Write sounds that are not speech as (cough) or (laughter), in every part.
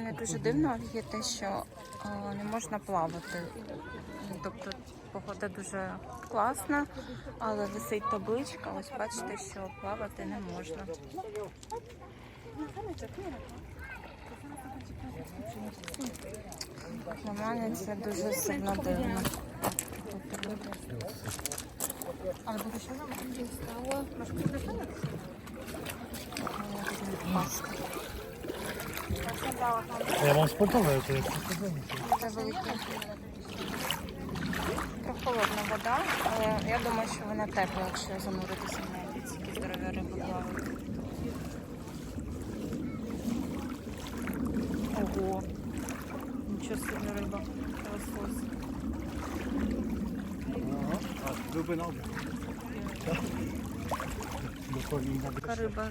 мене дуже дивно є те, що е, не можна плавати. Тобто погода дуже класна, але висить табличка. Ось бачите, що плавати не можна. Для мене це дуже сильно дивно. Ale bo to się nam będzie to jest sportowe. Це велике. Прохолодна вода, але я думаю, що вона тепла, якщо зануритися в неї. Ці здорові риби плавають. Ого. Нічого собі риба. Лосось. Риба.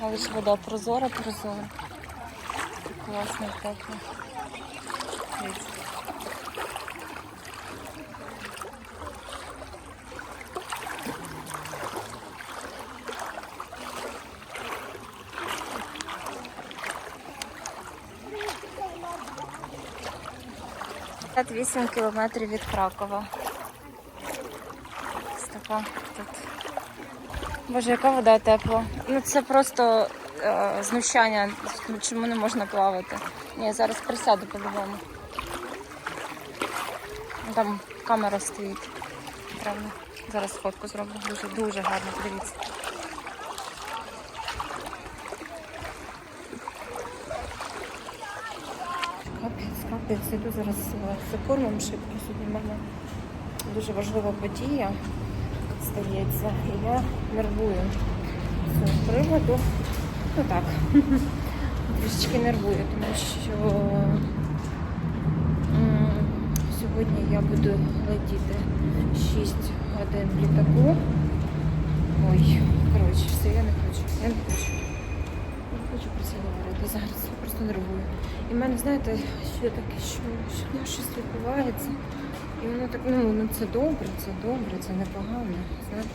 Але ж вода прозора, прозора. Класно, тепло. 58 кілометрів від Кракова. Ось така тут. Боже, яка вода тепла. Ну це просто е, знущання, чому не можна плавати. Ні, я зараз присяду по-любому. Там камера стоїть. Правда. Зараз фотку зроблю. Дуже дуже гарно, дивіться. Капець, капець, зараз е, за кормом шибко. Сьогодні в мене дуже важлива подія стається. І я нервую з цього приводу. Ну так, (laughs) трішечки нервую, тому що сьогодні я буду летіти 6 годин літаку. Ой, коротше, все, я не хочу. Я не хочу. Хочу про це говорити зараз, я просто нервую. І в мене, знаєте, що таке, що, що в нас щось відбувається. І воно так, ну, ну це добре, це добре, це непогано. Знаєте,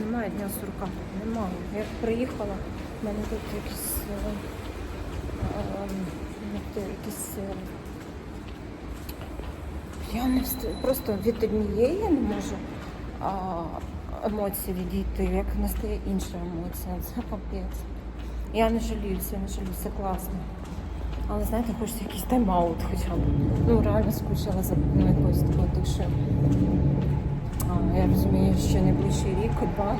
немає дня сурка, немає. Я приїхала, в мене тут якісь, е, е, якісь е, я не встиг, просто від однієї я не можу а, емоції відійти, як настає інша емоція. Це капець. Я не жаліюся, не жаліюся, це класно. Але знаєте, хочеться якийсь тайм-аут хоча б. Ну, реально скучила за ну, якоюсь такою тишею. А, я розумію, що найближчий рік, два,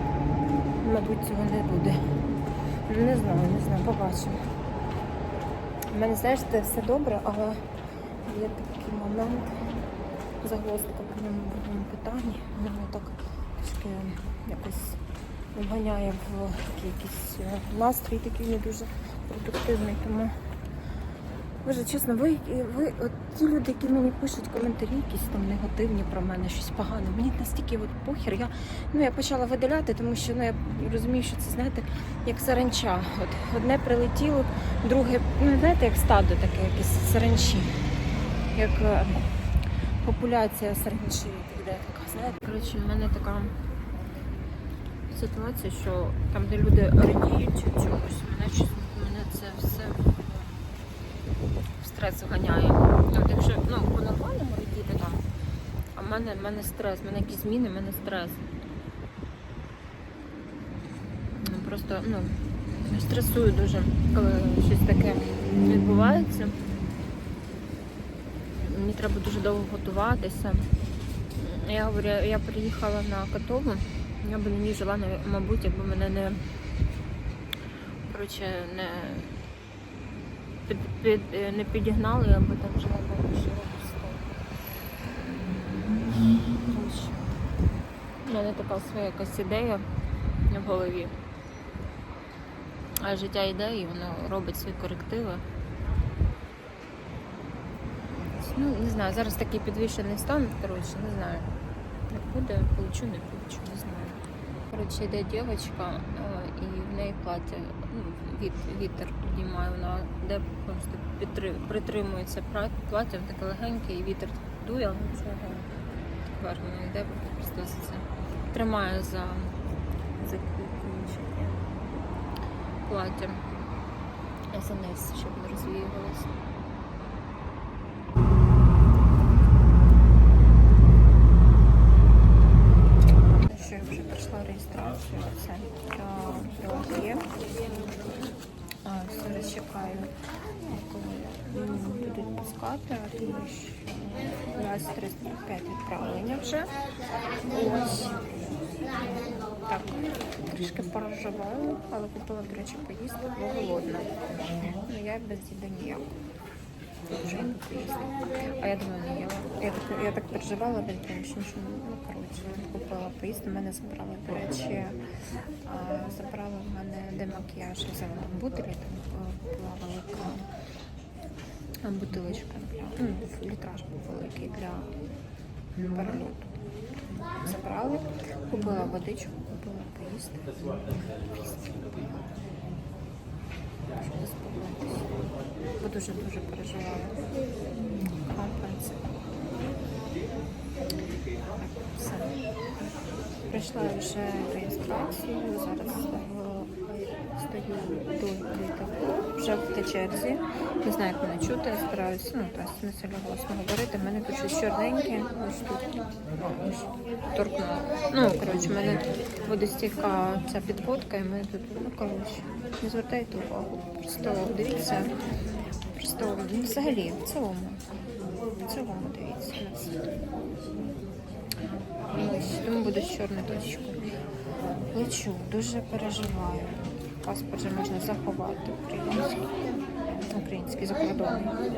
мабуть, цього не буде. Ну, Не знаю, не знаю, побачимо. У мене, знаєш, це все добре, але є такий момент загвоздка по ньому питанні. Мене так трішки якось вганяє в такий якийсь е, настрій, такий не дуже продуктивний. Тому Боже, чесно, ви, ви от ті люди, які мені пишуть коментарі, якісь там негативні про мене, щось погане. Мені настільки от похер. Я ну я почала видаляти, тому що ну я розумію, що це знаєте, як саранча. От одне прилетіло, друге, ну знаєте, як стадо таке, якесь саранчі, як е, популяція саранчі іде така. Знаєте, коротше, в мене така ситуація, що там, де люди радіють чогось, мене мене це все в стрес ганяє. Ну, от якщо ну, по-нормальному радіти там, а в мене, в мене стрес, в мене якісь зміни, в мене стрес. Ну, Просто ну, стресую дуже, коли щось таке відбувається. Мені треба дуже довго готуватися. Я говорю, я приїхала на Катову, я би не жила, мабуть, якби мене не коротше, не під, під, не підігнали, я би там жила ще в мене така своя якась ідея в голові. А життя йде і воно робить свої корективи. Ну, не знаю, зараз такий підвищений стан, коротше, не знаю. Буде, получу, не получу, не знаю. Коротше, йде дівчинка, е, і в неї плаття, ну, вітер піднімає, вона де просто притримується плаття, таке легеньке, і вітер дує, але це вверх воно йде, просто це тримаю за, за кінчики плаття. Низ, щоб не розвіювалося. Ну що, я вже пройшла реєстрацію. Це про є. А, зараз чекаю, коли м, будуть пускати, тому що 23.35 відправлення вже. Ось. Так, трішки пороживаю, але купила, до речі, поїсти, бо голодна. Ну я без діда ніяк. Вже не поїсти. А я думаю, не їла. Я так, я так переживала, блін, тому що нічого, ну, коротше, купила поїсти, мене забрали, до речі, а, забрали в мене демакіяж, я взяла там бутилі, там е, була велика а, бутилочка, ну, літраж був великий для перельоту. Забрали, купила водичку, купила поїсти. Щоб заспокоїтися. Бо дуже-дуже переживала. Компенси. Все. Прийшла вже реєстрацію, зараз стою до вже в черзі. Не знаю, як мене чути, я стараюсь, ну, тобто не сильно голосно говорити. У мене тут щось чорненьке, ось тут ось, торкнула. Ну, коротше, в мене водостійка ця підводка, і мене тут, ну, коротше, не звертайте увагу. Просто дивіться, просто ну, взагалі, в цілому, в цілому дивіться на. Тому буду з чорною точкою. Лечу, дуже переживаю. Паспорт же можна заховати український. Український закордонний.